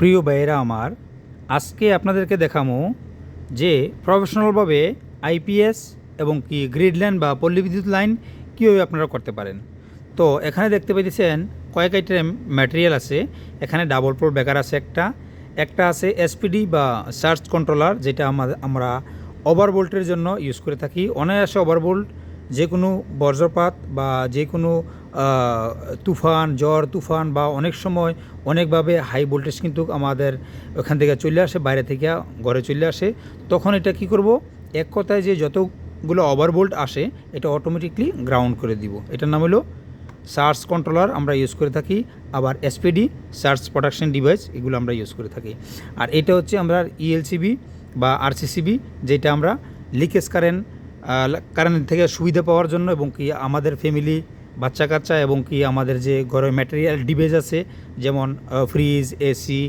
প্রিয় ভাইয়েরা আমার, আজকে আপনাদেরকে দেখামো যে প্রফেশনালভাবে আইপিএস এবং কি গ্রিড লাইন বা পল্লী বিদ্যুৎ লাইন কীভাবে আপনারা করতে পারেন। তো এখানে দেখতে পাইতেছেন কয়েক আইটেম ম্যাটেরিয়াল আছে। এখানে ডাবল প্রোর বেকার আছে একটা। একটা আছে এসপিডি বা সার্চ কন্ট্রোলার যেটা আমরা ওভারবোল্টের জন্য ইউজ করে থাকি। অনায়াসে ওভারবোল্ট যে কোনো বজ্রপাত বা যে কোনো তুফান, জ্বর, তুফান বা অনেক সময় অনেকভাবে হাই ভোল্টেজ কিন্তু আমাদের ওখান থেকে চলে আসে, বাইরে থেকে ঘরে চলে আসে। তখন এটা কি করব? এক কথায় যে যতগুলো ওভারভোল্ট আসে, এটা অটোমেটিকলি গ্রাউন্ড করে দিব। এটার নাম হলো সার্চ কন্ট্রোলার আমরা ইউজ করে থাকি, আবার এসপিডি সার্চ প্রোডাকশন ডিভাইস এগুলো আমরা ইউজ করে থাকি। আর এটা হচ্ছে আমরা ইএলসিবি বা আরসিসিবি যেটা আমরা লিকেজ কারেন্ট কারেন্ট থেকে সুবিধা পাওয়ার জন্য এবং কি আমাদের ফ্যামিলি বাচ্চা কাচ্চা এবং কি আমাদের যে ঘরে ম্যাটেরিয়াল ডিভাইস আছে, যেমন ফ্রিজ এসি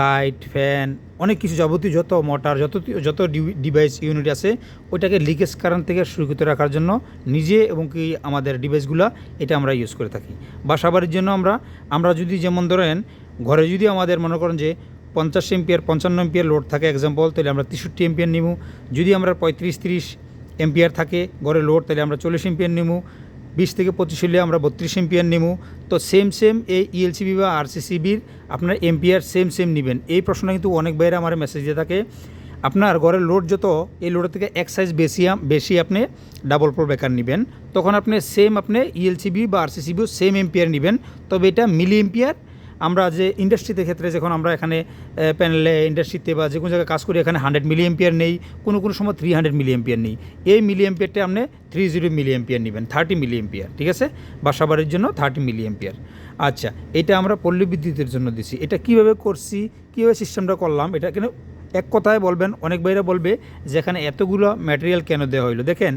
লাইট ফ্যান অনেক কিছু যাবতীয় যত মোটর যত যত ডিভাইস ইউনিট আছে, ওইটাকে লিকেজ কারেন্ট থেকে সুরক্ষিত রাখার জন্য নিজে এবং কি আমাদের ডিভাইসগুলো এটা আমরা ইউজ করে থাকি। বাসাবাড়ির জন্য আমরা আমরা যদি যেমন ধরেন, ঘরে যদি আমাদের মনে করেন যে পঞ্চাশ এমপিয়ার পঞ্চান্ন এমপিয়ার লোড থাকে এক্সাম্পল তাহলে আমরা তেষট্টি এমপিয়ার নিবো যদি আমরা পঁয়ত্রিশ, তিরিশ এমপিয়ার থাকে ঘরে লোড তাহলে আমরা চল্লিশ এমপিয়ার নিবো বিশ থেকে পঁচিশ হলে আমরা বত্রিশ এমপিয়ার নেব তো সেম সেম এই ইএলসিবি বা আরসিসিবির আপনার এমপিয়ার সেম সেম নেবেন। এই প্রশ্নটা কিন্তু অনেক বাইরে আমার মেসেজ দিয়ে থাকে। আপনার ঘরের লোড যত, এই লোডের থেকে এক সাইজ বেশি বেশি আপনি ডাবল প্রো বেকার নেবেন। তখন আপনি সেম আপনি ইএলসিবি বা আরসিসিবিও সেম এমপিয়ার নেবেন। তবে এটা মিলি এমপিয়ার আমরা যে ইন্ডাস্ট্রিতে ক্ষেত্রে যখন আমরা এখানে প্যানেলে ইন্ডাস্ট্রিতে বা যে কোনো জায়গায় কাজ করি, এখানে হান্ড্রেড মিলি এম্পিয়ার নেই, কোনো কোনো সময় থ্রি হান্ড্রেড মিলি এম্পিয়ার নেই। এই মিলি এম্পিয়ারটা আপনি থ্রি জিরো মিলি এম্পিয়ার নেবেন থার্টি মিলি এম্পিয়ার ঠিক আছে? বাসাবাড়ির জন্য থার্টি মিলি এম্পিয়ার আচ্ছা এটা আমরা পল্লী বিদ্যুতের জন্য দিছি। এটা কীভাবে করছি, কীভাবে সিস্টেমটা করলাম, এটা কেন এক কথায় বলবেন, অনেক বাইরে বলবে যে এখানে এতগুলো ম্যাটেরিয়াল কেন দেওয়া হইল। দেখেন,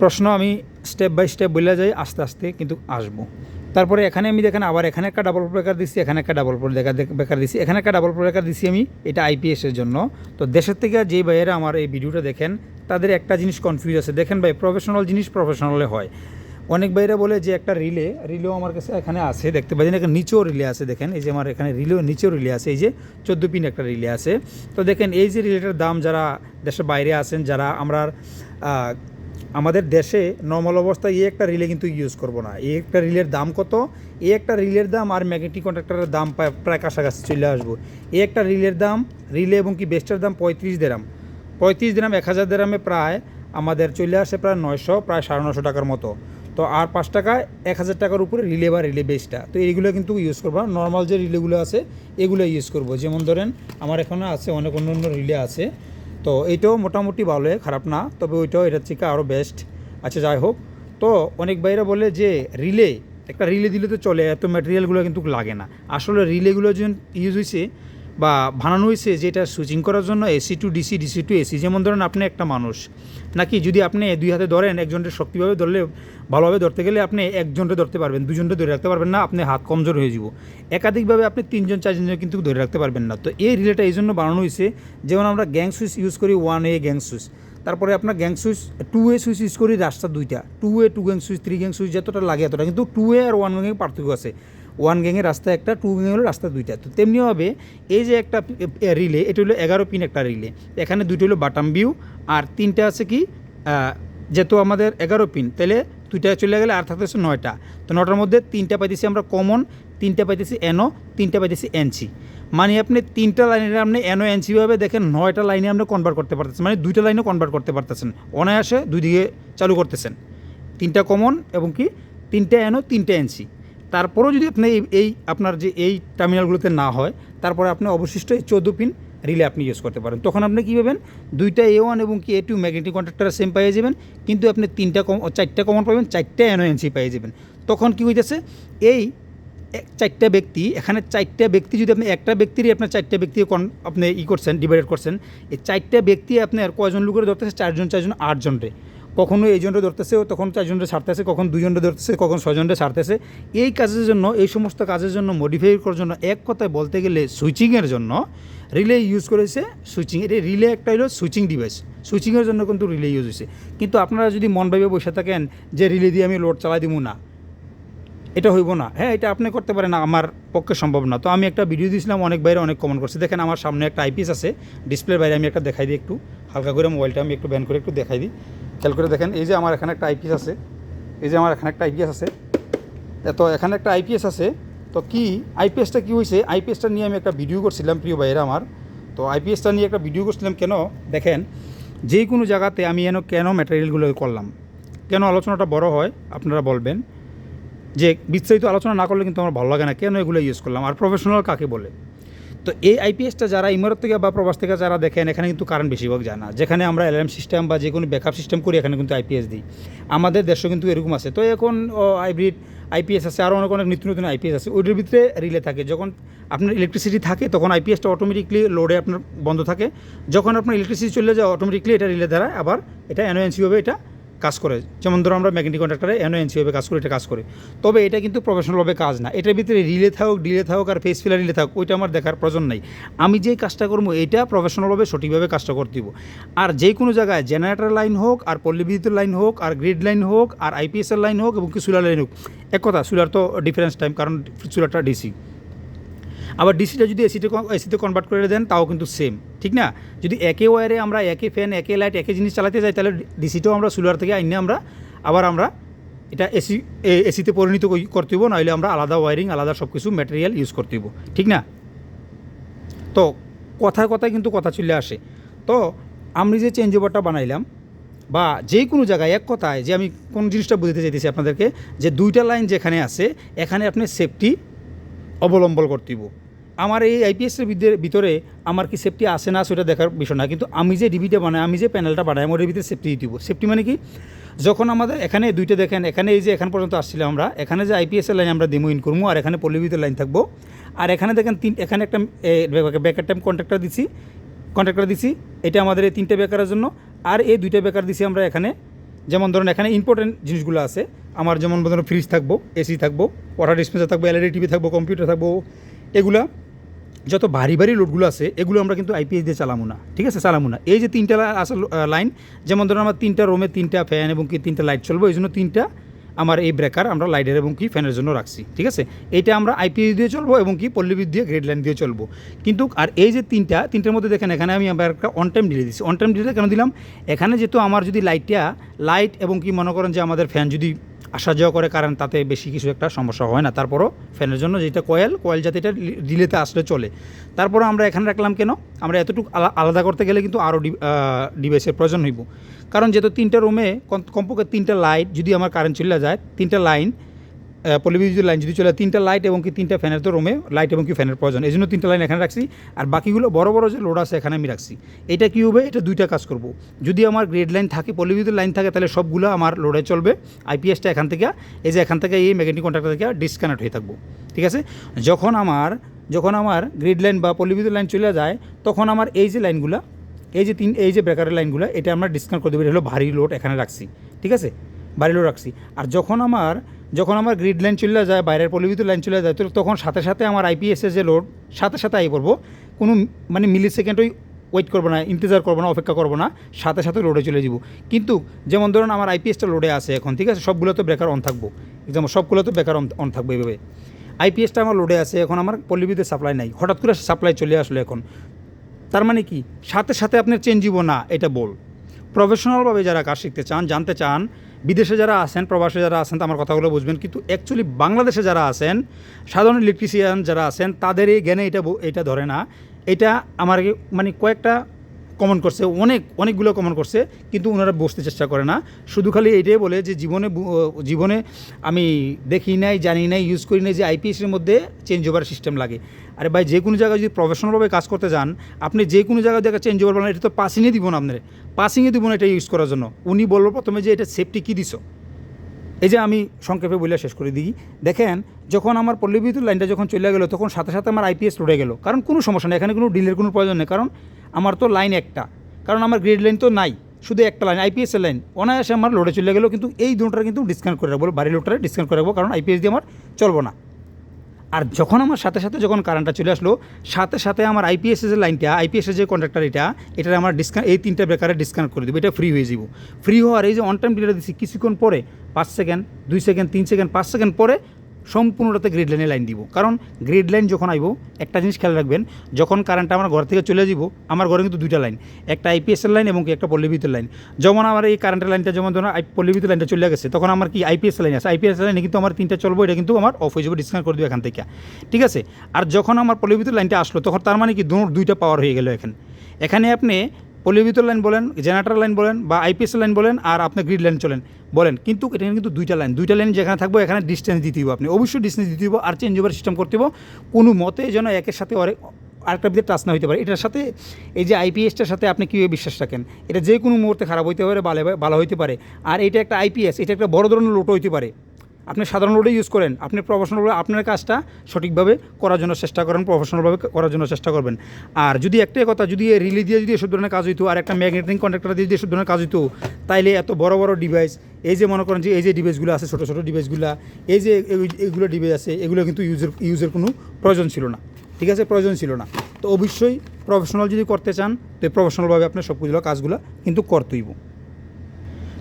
প্রশ্ন আমি স্টেপ বাই স্টেপ বলে যাই, আস্তে আস্তে কিন্তু আসব। তারপরে এখানে আমি দেখেন, আবার এখানে একটা ডাবল ব্রেকার দিচ্ছি এখানে একটা ডাবল ব্রেকার বেকার দিচ্ছি এখানে একটা ডাবল ব্রেকার দিচ্ছি আমি, এটা আইপিএসের জন্য। তো দেশের থেকে যে ভাইয়েরা আমার এই ভিডিওটা দেখেন, তাদের একটা জিনিস কনফিউজ আছে। দেখেন ভাই প্রফেশনাল জিনিস প্রফেশনালে হয়। অনেক ভাইরা বলে যে একটা রিলে, রিলেও আমার কাছে এখানে আছে, দেখতে পাচ্ছেন। এখানে নিচেও রিলে আছে, দেখেন। এই যে আমার এখানে রিলেও, নিচেও রিলে আছে। এই যে চোদ্দ পিন একটা রিলে আছে। তো দেখেন, এই যে রিলেটার দাম, যারা দেশের বাইরে আছেন, যারা আমরা আমাদের দেশে নর্মাল অবস্থায় এই একটা রিলে কিন্তু ইউজ করব না। এই একটা রিলের দাম কত? এই একটা রিলের দাম আর ম্যাগনেটিক কন্ট্রাক্টরের দাম প্রায়- কাছাকাছি চলে আসব। এই একটা রিলের দাম, রিলে এবং কি বেস্টের দাম পঁয়ত্রিশ দেরাম পঁয়ত্রিশ দিরাম এক হাজার দেরামে প্রায় আমাদের চলে আসে প্রায় নয়শো, প্রায় সাড়ে নশো টাকার মতো। তো আর পাঁচ টাকায় এক হাজার টাকার উপরে রিলে বা রিলে বেসটা তো এইগুলো কিন্তু ইউজ করব না। নর্মাল যে রিলেগুলো আছে, এগুলো ইউজ করব। যেমন ধরেন, আমার এখানে আছে, অনেক অন্য অন্য রিলে আছে। তো এইটাও মোটামুটি ভালো খারাপ না, তবে ওইটাও, এটার থেকে আরও বেস্ট আচ্ছা যাই হোক, তো অনেক ভাইরা বলে যে রিলে, একটা রিলে দিলে তো চলে, এত ম্যাটেরিয়ালগুলো কিন্তু লাগে না। আসলে রিলেগুলো যখন ইউজ হয়েছে বা বানানো হয়েছে যেটা সুইচিং করার জন্য AC to DC DC to AC যেমন ধরেন আপনি একটা মানুষ, নাকি যদি আপনি দুই হাতে ধরেন একজনটা শক্তিভাবে ধরলে, ভালোভাবে ধরতে গেলে আপনি একজনকে ধরতে পারবেন, দুজনকে ধরে রাখতে পারবেন না আপনি হাত কমজোর হয়ে যাব। একাধিকভাবে আপনি তিনজন, চারজনকে কিন্তু ধরে রাখতে পারবেন না। তো এই রিলেটা এই জন্য বানানো হয়েছে। যেমন আমরা গ্যাং সুইচ ইউজ করি ওয়ান এ গ্যাং সুইচ তারপরে আপনার gang switch two way switch use করি রাস্তা দুইটা। Two way two gang switch three gang switch যতটা লাগে এতটা। কিন্তু টু এ আর ওয়ান গ্যাংয়ে পার্থক্য আছে। ওয়ান গ্যাংয়ের রাস্তা একটা, টু গ্যাং হলো রাস্তা দুইটা। তো তেমনিভাবে এই যে একটা রিলে, এটা হলো এগারো পিন একটা রিলে। এখানে দুইটা হলো বাটাম ভিউ, আর তিনটা আছে কি যেহেতু আমাদের এগারো পিন, তাহলে দুইটা চলে গেলে আর থাকতেছে নয়টা। তো নটার মধ্যে তিনটা পাইতেছি আমরা কমন, তিনটা পাইতেছি এনও, তিনটা পাইতেছি এনসি। মানে আপনি তিনটা লাইনে আপনি এনও, এনসি ভাবে দেখেন নয়টা লাইনে আপনি কনভার্ট করতে পারতেছেন। মানে দুইটা লাইনে কনভার্ট করতে পারতেছেন। অনায়াসে দুই দিকে চালু করতেছেন। তিনটা কমন এবং কি, তিনটা এনও, তিনটা এনসি। তারপরেও যদি আপনি এই- আপনার যে এই টার্মিনালগুলোতে না হয়, তারপরে আপনি অবশিষ্ট এই চোদ্দ পিন রিলে আপনি ইউজ করতে পারেন। তখন আপনি কী পাবেন? দুইটা এ ওয়ান এবং কি A two magnetic contractor same পেয়ে যাবেন। কিন্তু আপনি তিনটা কম চারটা কমন পাবেন, চারটা এনওএনসি পেয়ে যাবেন। তখন কী হইতেছে? এই চারটা ব্যক্তি, এখানে চারটা ব্যক্তি যদি আপনি একটা ব্যক্তিরই আপনার চারটা ব্যক্তি কন- আপনি ই করছেন ডিভাইড করছেন, এই চারটা ব্যক্তি আপনার কয়জন লোকের ধরতেছে? চারজন চারজন, আটজন রে। কখনো এই জনটা ধরতেছে, তখন চারজনটা ছাড়তেছে, কখন দুজনটা ধরতেছে, কখন ছজনটা ছাড়তেছে। এই কাজের জন্য, এই সমস্ত কাজের জন্য মডিফাই করার জন্য এক কথায় বলতে গেলে সুইচিংয়ের জন্য রিলে ইউজ করেছে সুইচিং এটা রিলে একটা হলো সুইচিং ডিভাইস সুইচিংয়ের জন্য কিন্তু রিলে ইউজ হয়েছে। কিন্তু আপনারা যদি মন ভাবে বসে থাকেন যে রিলে দিয়ে আমি লোড চালাই দিব না, এটা হইব না। হ্যাঁ এটা আপনি করতে পারেন, আমার পক্ষে সম্ভব না। তো আমি একটা ভিডিও দিয়েছিলাম, অনেক বাইরে অনেক কমেন্ট করছে। দেখেন আমার সামনে একটা আইপিএস আছে ডিসপ্লের বাইরে আমি একটা দেখাই দিই একটু। হালকা করে মোবাইলটা আমি একটু ব্যান করে একটু দেখাই দিই। খেয়াল করে দেখেন, এই যে আমার এখানে একটা আইপিএস আছে, এই যে আমার এখানে একটা আইপিএস আছে। তো এখানে একটা আইপিএস আছে, তো কি আইপিএসটা কী হয়েছে আইপিএসটা নিয়ে আমি একটা ভিডিও করছিলাম, প্রিয় ভাইয়েরা আমার। তো আইপিএসটা নিয়ে একটা ভিডিও করছিলাম কেন? দেখেন যে কোনো জায়গাতে আমি এন কেন ম্যাটেরিয়ালগুলো করলাম? কেন আলোচনাটা বড় হয়? আপনারা বলবেন। যে বিস্তারিত আলোচনা না করলে কিন্তু আমার ভালো লাগে না, কেন এগুলো ইউজ করলাম? আর প্রফেশনাল কাকে বলে? তো এই আইপিএসটা যারা ইমারত থেকে বা প্রবাস থেকে যারা দেখেন, এখানে কিন্তু কারেন্ট বেশিরভাগ যায় না। যেখানে আমরা অ্যালার্ম সিস্টেম বা যে কোনো ব্যাকআপ সিস্টেম করি, এখানে কিন্তু আইপিএস দিই। আমাদের দেশে কিন্তু এরকম আছে। তো এখন হাইব্রিড আইপিএস আছে আরও অনেক অনেক নিত্য নতুন আইপিএস আছে। ওইটার ভিতরে রিলে থাকে। যখন আপনার ইলেকট্রিসিটি থাকে, তখন আইপিএসটা অটোমেটিকলি লোডে আপনার বন্ধ থাকে। যখন আপনার ইলেকট্রিসিটি চলে যায় অটোমেটিকলি এটা রিলে দ্বারা আবার এটা এনওএনসি হবে, এটা কাজ করে। যেমন ধরো আমরা ম্যাগনেটিক কন্ট্রাক্টারে এনওএনসি হবে কাজ করে, এটা কাজ করে। তবে এটা কিন্তু প্রফেশনালভাবে কাজ না। এটার ভিতরে রিলে থাকুক ডিলে থাকুক আর ফেস ফিলার রিলে থাকুক, ওইটা আমার দেখার প্রয়োজন নাই। আমি যে কাজটা করব, এটা প্রফেশনালভাবে সঠিকভাবে কাজটা করতে দিব। আর যে কোনো জায়গায় জেনারেটর লাইন হোক, আর পল্লী লাইন হোক, আর গ্রিড লাইন হোক, আর আইপিএসের লাইন হোক, এবং কি সোলার লাইন হোক। এক কথা সোলার তো ডিফারেন্স টাইম কারণ সোলারটা ডিসি আবার ডিসিটা যদি এসিতে এসিতে কনভার্ট করে দেন, তাও কিন্তু সেম ঠিক না? যদি একে ওয়ারে আমরা, একে ফ্যান একে লাইট একে জিনিস চালাতে যাই, তাহলে ডিসিটাও আমরা সোলার থেকে আইনে আমরা আবার আমরা এটা এসি এসিতে পরিণত করতে হইব, নাহলে আমরা আলাদা ওয়ারিং আলাদা সব কিছু ম্যাটেরিয়াল ইউজ করতে হইব, ঠিক না? তো কথার কথায় কিন্তু কথা চলে আসে। তো আমি যে চেঞ্জ ওভারটা বানাইলাম, বা যে কোনো জায়গায় এক কথায় যে আমি কোন জিনিসটা বুঝতে চাইতেছি আপনাদেরকে, যে দুইটা লাইন যেখানে আছে, এখানে আপনি সেফটি অবলম্বন করতে আমার এই আইপিএসের ভিতরে আমার কি সেফটি আছে না সেটা দেখার বিষয় না। কিন্তু আমি যে ডিবিটা বানাই, আমি যে প্যানেলটা বানাই আমার ভিতরে সেফটি হইব সেফটি মানে কি? যখন আমাদের এখানে দুইটা দেখেন, এখানে এই যে এখান পর্যন্ত আসছিলাম আমরা, এখানে যে আইপিএসের লাইন আমরা ডেমো ইন করব, আর এখানে পল্লীবিদ্যুৎ লাইন থাকব। আর এখানে দেখেন তিন এখানে একটা ব্যাকার টাইম কন্ট্রাক্টর দিছি কন্ট্রাক্টর দিছি এটা আমাদের এই তিনটে বেকারের জন্য। আর এই দুইটা বেকার দিছি আমরা এখানে। যেমন ধরুন, এখানে ইম্পর্টেন্ট জিনিসগুলো আছে। আমার যেমন ধরুন ফ্রিজ থাকব এসি থাকব ওয়াটার ডিসপেন্সার থাকব এলইডি টিভি থাকব কম্পিউটার থাকব, এগুলা। যত ভারী ভারী লোডগুলো আছে, এগুলো আমরা কিন্তু আইপিএস দিয়ে চালামো না। ঠিক আছে? চালামো না। এই যে তিনটা লা- আছে লাইন যেমন ধরুন আমার তিনটা রুমে তিনটা ফ্যান এবং কি তিনটা লাইট চলবো এই জন্য তিনটা আমার এই ব্রেকার আমরা লাইটের এবং কি ফ্যানের জন্য রাখছি। ঠিক আছে? এইটা আমরা আইপিএস দিয়ে চলবো এবং কি পল্লীবিদ দিয়ে গ্রেড লাইন দিয়ে চলবো। কিন্তু, আর এই যে তিনটা, তিনটার মধ্যে দেখেন, এখানে আমি আবার একটা অন টাইম ডিলে দিচ্ছি অন টাইম ডিলে কেন দিলাম? এখানে যেহেতু আমার যদি লাইটটা লাইট এবং কি মনে করেন যে আমাদের ফ্যান যদি আসা যাওয়া করে কারণ তাতে বেশি কিছু একটা সমস্যা হয় না। তারপরও ফ্যানের জন্য যেটা কয়েল কয়েল যাতে এটা রিলেতে আসলে চলে। তারপরও আমরা এখানে রাখলাম কেন? আমরা এতটুকু আলা- আলাদা করতে গেলে কিন্তু আরও ডিভাইসের প্রয়োজন হইব। কারণ যেহেতু তিনটা রুমে কমপক্ষে তিনটা লাইট, যদি আমার কারেন্ট চলে যায়, তিনটা লাইন পলিবিদ্যুৎ লাইন যদি চলে, তিনটা লাইট এবং কি তিনটা ফ্যানের তো রুমে লাইট এবং কি ফ্যানের প্রয়োজন। এই জন্য তিনটা লাইন এখানে রাখছি। আর বাকিগুলো বড় বড় যে লোড আছে এখানে আমি রাখছি। এটা কী হবে? এটা দুইটা কাজ করব। যদি আমার গ্রেড লাইন থাকে, পলিবিদ্যুৎ লাইন থাকে, তাহলে সবগুলো আমার লোডে চলবে। আইপিএসটা এখান থেকে, এই যে এখান থেকে, এই ম্যাগনেটিক কন্ট্রাক্টর থেকে ডিসকানেক্ট হয়ে থাকব। ঠিক আছে? যখন আমার যখন আমার গ্রিড লাইন বা পলিবিদ্যুৎ লাইন চলে যায়, তখন আমার এই যে লাইনগুলো এই যে তিন, এই যে ব্রেকারের লাইনগুলো এটা আমরা ডিসকানেক্ট করে দেবো। এটা হলো ভারী লোড এখানে রাখছি। ঠিক আছে? ভারী লোড রাখছি। আর যখন আমার যখন আমার গ্রিড লাইন চলে যায়, বাইরের পলিবিদ্যুৎ লাইন চলে যায় তখন সাথে সাথে আমার আইপিএসের যে লোড সাথে সাথে আই পড়ব কোনো মানে মিলি সেকেন্ডই ওয়েট করব না ইন্তজার করব না, অপেক্ষা করব না, সাথে সাথে লোডে চলে যাব। কিন্তু যেমন ধরুন আমার আইপিএসটা লোডে আছে এখন, ঠিক আছে? সবগুলো তো বেকার অন থাকব। যেমন সবগুলো তো বেকার অন থাকব এইভাবে আইপিএসটা আমার লোডে আছে, এখন আমার পল্লীবিদ্যুৎ সাপ্লাই নাই। হঠাৎ করে সাপ্লাই চলে আসলো এখন। তার মানে কি? সাথে সাথে আপনার চেঞ্জ হব না, এটা বল প্রফেশনালভাবে যারা কাজ শিখতে চান, জানতে চান বিদেশে যারা আছেন, প্রবাসে যারা আছেন, তো আমার কথাগুলো বুঝবেন। কিন্তু অ্যাকচুয়ালি বাংলাদেশে যারা আছেন, সাধারণ ইলেকট্রিশিয়ান যারা আছেন তাদের এই জ্ঞানে এটা এটা ধরে না। এটা আমার মানে কয়েকটা কমন করছে, অনেক, অনেকগুলো কমন করছে, কিন্তু ওনারা বসতে চেষ্টা করে না। শুধু খালি এটাই বলে যে জীবনে জীবনে আমি দেখি নাই, জানি নাই ইউজ করি নাই যে আইপিএসের মধ্যে চেঞ্জ ওভার সিস্টেম লাগে। আরে ভাই, যে কোনো জায়গায় যদি প্রফেশনালভাবে কাজ করতে যান, আপনি যে কোনো জায়গায় জায়গায় চেঞ্জ ওভার বানান, এটা তো পাসিংয়ে দিব না আপনার। পাসিংয়ে দিব না এটা ইউজ করার জন্য। উনি বলল প্রথমে যে এটা সেফটি কী দিছো? এই যে আমি সংক্ষেপে বলে শেষ করে দিই। দেখেন, যখন আমার পল্লীবিদ্যুৎ লাইনটা যখন চলে গেলো, তখন সাথে সাথে আমার আইপিএস লড়ে গেল। কারণ কোনো সমস্যা নেই, এখানে কোনো ডিলের কোনো প্রয়োজন নেই। কারণ আমার তো লাইন একটা। কারণ আমার গ্রিড লাইন তো নাই, শুধু একটা লাইন আইপিএস এর লাইন। অনায়াসে আমার লোডে চলে গেলো, কিন্তু এই দুটোটা কিন্তু ডিসকাউন্ট করে রাখব বাড়ি লোডটা ডিসকাউন্ট করে রাখব, কারণ আইপিএস দিয়ে আমার চলবো না। আর যখন আমার সাথে সাথে যখন কারেন্টটা চলে আসলো, সাথে সাথে আমার আইপিএস যে লাইনটা আইপিএস যে কন্ট্রাক্টর এটা এটা আমার ডিসকাউন্ট এই তিনটা বেকারে ডিসকাউন্ট করে দেবো, এটা ফ্রি হয়ে যাব ফ্রি হওয়ার এই যে অন টাইম ডিলে দিচ্ছি কিছুক্ষণ পরে, পাঁচ সেকেন্ড দুই সেকেন্ড তিন সেকেন্ড পাঁচ সেকেন্ড পরে সম্পূর্ণটাতে গ্রিড লাইনে লাইন দিব। কারণ গ্রিড লাইন যখন আইব, একটা জিনিস খেয়াল রাখবেন, যখন কারেন্টটা আমার ঘর থেকে চলে যাব আমার ঘরে কিন্তু দুইটা লাইন একটা আইপিএসের লাইন এবং একটা পল্লীবিদ্যুৎ লাইন যেমন আমার এই কারেন্টের লাইনটা যেমন ধরুন পল্লীবিদ্যুৎ লাইনটা চলে গেছে, তখন আমার কি আইপিএস লাইন আছে? আইপিএস লাইনে কিন্তু আমার তিনটা চলবো, এটা কিন্তু আমার অফ হয়ে যাবে ডিসকানেক্ট করে দেবো এখান থেকে। ঠিক আছে? আর যখন আমার পল্লীবিদ্যুৎ লাইনটা আসলো, তখন তার মানে কি দু- দুইটা পাওয়ার হয়ে গেল এখানে। এখানে আপনি পল্লীবিদ্যুৎ লাইন বলেন, জেনারেটর লাইন বলেন বা আইপিএস লাইন বলেন আর আপনি গ্রিড লাইন চলেন। বলেন, কিন্তু এখানে কিন্তু দুইটা লাইন। দুইটা লাইন যেখানে থাকব, এখানে ডিস্টেন্স দিতে হবে আপনি। অবশ্যই ডিস্টেন্স দিতে হবে আর চেঞ্জ ওভার সিস্টেম করতে হবে কোনো মতে যেন একের সাথে আরেকটা ভিতরে টাচ না হইতে পারে। এটার সাথে এই যে আইপিএসটার সাথে আপনি কীভাবে বিশ্বাস রাখেন? এটা যে কোনো মুহূর্তে খারাপ হইতে পারে, ভালো হইতে পারে। আর এটা একটা আইপিএস এটা একটা বড় ধরনের লোটো হইতে পারে। আপনি সাধারণ লোডে ইউজ করেন, আপনি প্রফেশনালভাবে আপনার কাজটা সঠিকভাবে করার জন্য চেষ্টা করেন প্রফেশনালভাবে করার জন্য চেষ্টা করবেন। আর যদি একটাই কথা, যদি রিলি দিয়ে যদি এসব ধরনের কাজ হইতো আর একটা ম্যাগনেটিং কন্ট্রাক্টর দিয়ে যদি এসব ধরনের কাজ হইতো, তাইলে এত বড় বড় ডিভাইস এই যে মনে করেন যে এই যে ডিভাইসগুলো আছে, ছোটো ছোটো ডিভাইসগুলো এই যে এইগুলো ডিভাইস আছে, এগুলো কিন্তু ইউজের ইউজের কোনো প্রয়োজন ছিল না। ঠিক আছে? প্রয়োজন ছিল না। তো অবশ্যই প্রফেশনাল যদি করতে চান, তো প্রফেশনালভাবে আপনার সবগুলো কাজগুলো কিন্তু করতেইব।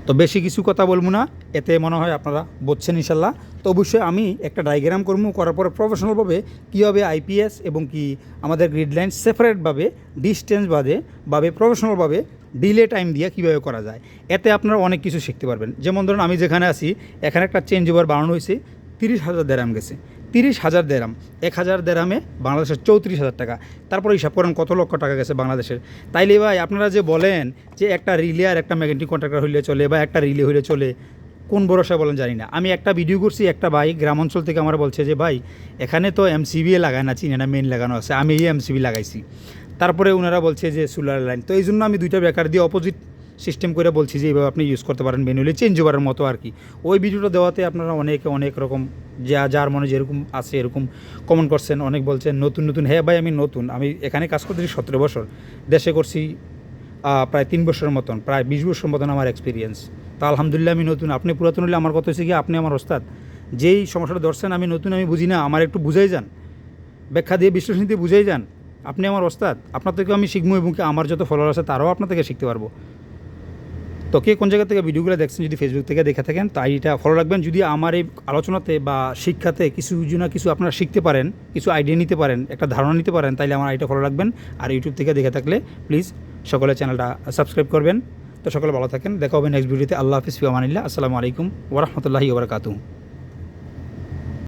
তো বেশি কিছু কথা বলব না, এতে মনে হয় আপনারা বুঝছেন ইনশাল্লাহ। তো অবশ্যই আমি একটা ডায়গ্রাম করব, করার পরে প্রফেশনালভাবে কীভাবে আইপিএস এবং কি আমাদের গ্রিড লাইন সেপারেটভাবে ডিস্টেন্স বাদে ভাবে প্রফেশনালভাবে ডিলে টাইম দিয়ে কীভাবে করা যায়, এতে আপনারা অনেক কিছু শিখতে পারবেন। যেমন ধরুন আমি যেখানে আছি, এখানে একটা চেঞ্জ ওভার বানানো হয়েছে, তিরিশ হাজার দেরাম গেছে। তিরিশ হাজার দেরাম। এক হাজার দেরামে বাংলাদেশের চৌত্রিশ হাজার টাকা। তারপরে হিসাব করেন কত লক্ষ টাকা গেছে বাংলাদেশের। তাইলে ভাই, আপনারা যে বলেন যে একটা রিলে আর একটা ম্যাগনেটিক কন্ট্রাক্টর হইলে চলে বা একটা রিলে হইলে চলে, কোন ভরসায় বলেন জানি না। আমি একটা ভিডিও করছি, একটা ভাই গ্রাম অঞ্চল থেকে আমার বলছে যে, ভাই, এখানে তো এমসিবি লাগায় না, চিনে না মেন লাগানো আছে। আমি এই এমসিবি লাগাইছি। তারপরে ওনারা বলছে যে সোলার লাইন তো এই জন্য আমি দুইটা বেকার দিয়ে অপোজিট সিস্টেম করে বলছি যে এইভাবে আপনি ইউজ করতে পারেন ম্যানুয়ালি চেঞ্জ ওভারের মতো আর কি। ওই ভিডিওটা দেওয়াতে আপনারা অনেকে অনেক রকম, যা, যার মনে যেরকম আছে এরকম কমেন্ট করছেন, অনেক বলছেন, নতুন নতুন হ্যাঁ ভাই আমি নতুন, আমি এখানে কাজ করতেছি সতেরো বছর, দেশে করছি প্রায় তিন বছরের মতন, প্রায় বিশ বছর মতন আমার এক্সপিরিয়েন্স তা আলহামদুলিল্লাহ আমি নতুন, আপনি পুরাতন হলে আমার কথা হচ্ছে কি, আপনি আমার ওস্তাদ। যেই সমস্যাটা ধরছেন, আমি নতুন, আমি বুঝি না, আমার একটু বুঝাই যান। ব্যাখ্যা দিয়ে বিশ্লেষণ দিয়ে বুঝাই যান। আপনি আমার ওস্তাদ আপনার থেকেও আমি শিখব এবং আমার যত ফলোয়ার আছে তারাও আপনার থেকে শিখতে পারব। তো কে কোন জায়গা থেকে ভিডিওগুলো দেখছেন যদি ফেসবুক থেকে দেখে থাকেন তাই এটা ফলো রাখবেন। যদি আমার এই আলোচনাতে বা শিক্ষাতে কিছু না কিছু আপনারা শিখতে পারেন, কিছু আইডিয়া নিতে পারেন, একটা ধারণা নিতে পারেন তাহলে আমার আইডিটা ফলো রাখবেন। আর ইউটিউব থেকে দেখে থাকলে প্লিজ সকলে চ্যানেলটা সাবস্ক্রাইব করবেন। তো সকলে ভালো থাকেন। দেখা হবে নেক্সট ভিডিওতে আল্লাহ হাফিজ ফিমানিল্লাহ আসসালামু আলাইকুম ওরহমতুল্লাহি ওবরাকাতুহ